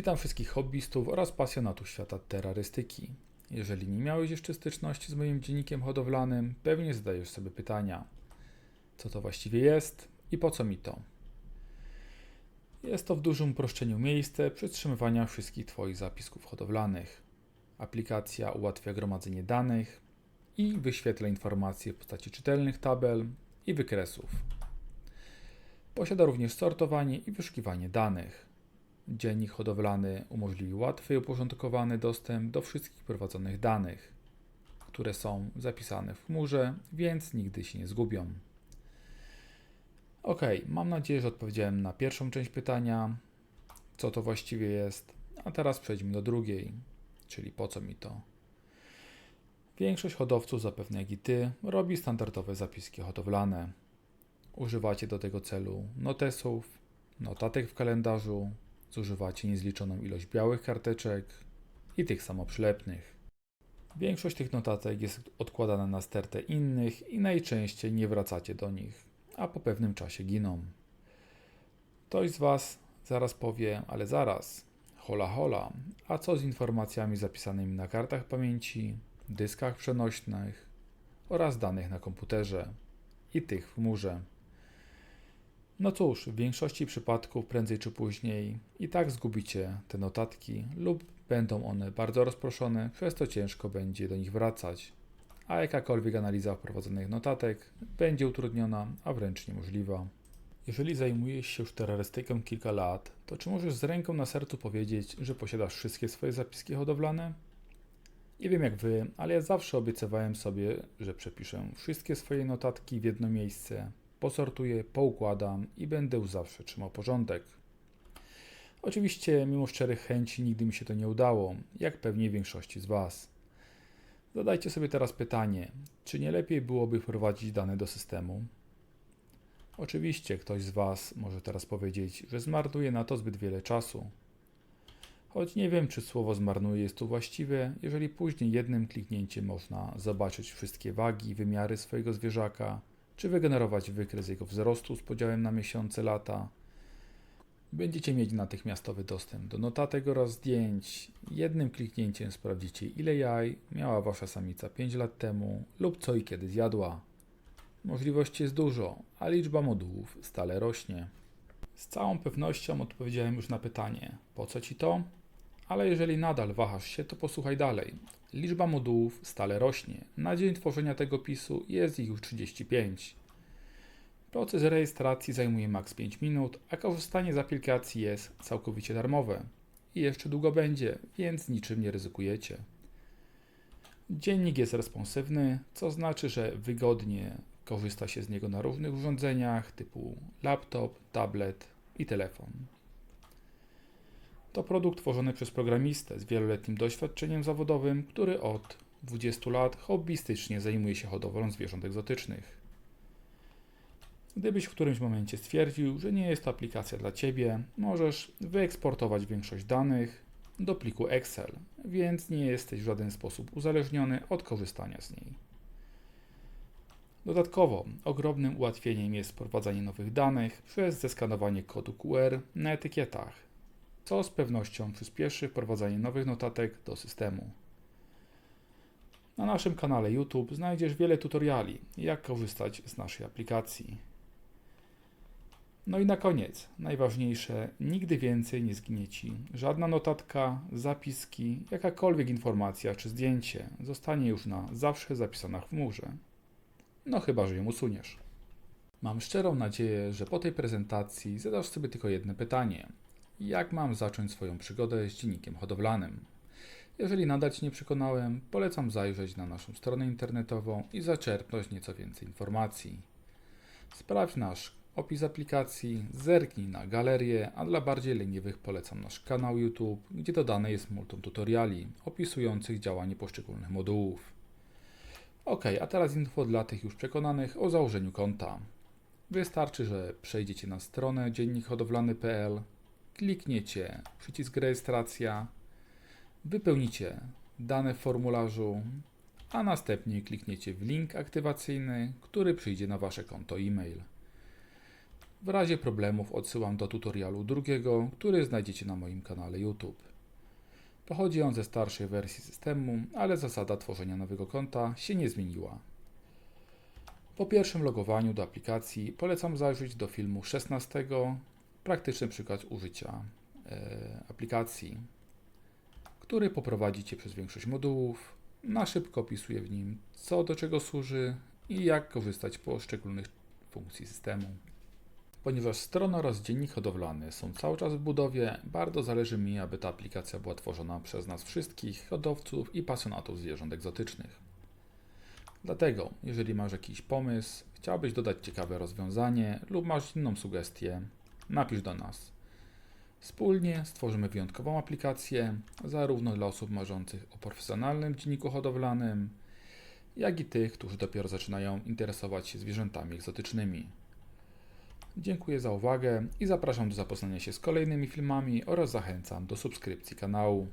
Witam wszystkich hobbystów oraz pasjonatów świata terrorystyki. Jeżeli nie miałeś jeszcze styczności z moim dziennikiem hodowlanym, pewnie zadajesz sobie pytania: co to właściwie jest i po co mi to? Jest to w dużym uproszczeniu miejsce przetrzymywania wszystkich Twoich zapisków hodowlanych. Aplikacja ułatwia gromadzenie danych i wyświetla informacje w postaci czytelnych tabel i wykresów. Posiada również sortowanie i wyszukiwanie danych. Dziennik hodowlany umożliwi łatwy i uporządkowany dostęp do wszystkich prowadzonych danych, które są zapisane w chmurze, więc nigdy się nie zgubią. Ok, mam nadzieję, że odpowiedziałem na pierwszą część pytania, co to właściwie jest, a teraz przejdźmy do drugiej, czyli po co mi to. Większość hodowców, zapewne jak i ty, robi standardowe zapiski hodowlane. Używacie do tego celu notesów, notatek w kalendarzu, zużywacie niezliczoną ilość białych karteczek i tych samoprzylepnych. Większość tych notatek jest odkładana na stertę innych i najczęściej nie wracacie do nich, a po pewnym czasie giną. Ktoś z Was zaraz powie, ale zaraz, hola hola, a co z informacjami zapisanymi na kartach pamięci, dyskach przenośnych oraz danych na komputerze i tych w chmurze? No cóż, w większości przypadków prędzej czy później i tak zgubicie te notatki lub będą one bardzo rozproszone, przez to ciężko będzie do nich wracać, a jakakolwiek analiza wprowadzonych notatek będzie utrudniona, a wręcz niemożliwa. Jeżeli zajmujesz się już terrorystyką kilka lat, to czy możesz z ręką na sercu powiedzieć, że posiadasz wszystkie swoje zapiski hodowlane? Nie wiem jak wy, ale ja zawsze obiecywałem sobie, że przepiszę wszystkie swoje notatki w jedno miejsce, posortuję, poukładam i będę zawsze trzymał porządek. Oczywiście, mimo szczerych chęci, nigdy mi się to nie udało, jak pewnie większości z Was. Zadajcie sobie teraz pytanie, czy nie lepiej byłoby wprowadzić dane do systemu? Oczywiście, ktoś z Was może teraz powiedzieć, że zmarnuje na to zbyt wiele czasu. Choć nie wiem, czy słowo zmarnuje jest tu właściwe, jeżeli później jednym kliknięciem można zobaczyć wszystkie wagi i wymiary swojego zwierzaka, czy wygenerować wykres jego wzrostu z podziałem na miesiące, lata. Będziecie mieć natychmiastowy dostęp do notatek oraz zdjęć. Jednym kliknięciem sprawdzicie, ile jaj miała wasza samica 5 lat temu lub co i kiedy zjadła. Możliwości jest dużo, a liczba modułów stale rośnie. Z całą pewnością odpowiedziałem już na pytanie: po co ci to? Ale jeżeli nadal wahasz się, to posłuchaj dalej. Liczba modułów stale rośnie. Na dzień tworzenia tego pisu jest ich już 35. Proces rejestracji zajmuje maks 5 minut, a korzystanie z aplikacji jest całkowicie darmowe. I jeszcze długo będzie, więc niczym nie ryzykujecie. Dziennik jest responsywny, co znaczy, że wygodnie korzysta się z niego na różnych urządzeniach typu laptop, tablet i telefon. To produkt tworzony przez programistę z wieloletnim doświadczeniem zawodowym, który od 20 lat hobbystycznie zajmuje się hodowlą zwierząt egzotycznych. Gdybyś w którymś momencie stwierdził, że nie jest to aplikacja dla Ciebie, możesz wyeksportować większość danych do pliku Excel, więc nie jesteś w żaden sposób uzależniony od korzystania z niej. Dodatkowo ogromnym ułatwieniem jest wprowadzanie nowych danych przez zeskanowanie kodu QR na etykietach, co z pewnością przyspieszy wprowadzanie nowych notatek do systemu. Na naszym kanale YouTube znajdziesz wiele tutoriali, jak korzystać z naszej aplikacji. No i na koniec, najważniejsze, nigdy więcej nie zginie Ci żadna notatka, zapiski, jakakolwiek informacja czy zdjęcie zostanie już na zawsze zapisana w chmurze. No chyba, że ją usuniesz. Mam szczerą nadzieję, że po tej prezentacji zadasz sobie tylko jedno pytanie. Jak mam zacząć swoją przygodę z dziennikiem hodowlanym? Jeżeli nadal Ci nie przekonałem, polecam zajrzeć na naszą stronę internetową i zaczerpnąć nieco więcej informacji. Sprawdź nasz opis aplikacji, zerknij na galerię, a dla bardziej leniwych polecam nasz kanał YouTube, gdzie dodane jest multum tutoriali opisujących działanie poszczególnych modułów. Ok, a teraz info dla tych już przekonanych o założeniu konta. Wystarczy, że przejdziecie na stronę dziennikhodowlany.pl, klikniecie przycisk rejestracja, wypełnicie dane w formularzu, a następnie klikniecie w link aktywacyjny, który przyjdzie na Wasze konto e-mail. W razie problemów odsyłam do tutorialu drugiego, który znajdziecie na moim kanale YouTube. Pochodzi on ze starszej wersji systemu, ale zasada tworzenia nowego konta się nie zmieniła. Po pierwszym logowaniu do aplikacji polecam zajrzeć do filmu 16, praktyczny przykład użycia e, aplikacji, który poprowadzi Cię przez większość modułów. Na szybko opisuje w nim, co do czego służy i jak korzystać z poszczególnych funkcji systemu. Ponieważ strona oraz dziennik hodowlany są cały czas w budowie, bardzo zależy mi, aby ta aplikacja była tworzona przez nas wszystkich hodowców i pasjonatów zwierząt egzotycznych. Dlatego, jeżeli masz jakiś pomysł, chciałbyś dodać ciekawe rozwiązanie lub masz inną sugestię, napisz do nas. Wspólnie stworzymy wyjątkową aplikację, zarówno dla osób marzących o profesjonalnym dzienniku hodowlanym, jak i tych, którzy dopiero zaczynają interesować się zwierzętami egzotycznymi. Dziękuję za uwagę i zapraszam do zapoznania się z kolejnymi filmami oraz zachęcam do subskrypcji kanału.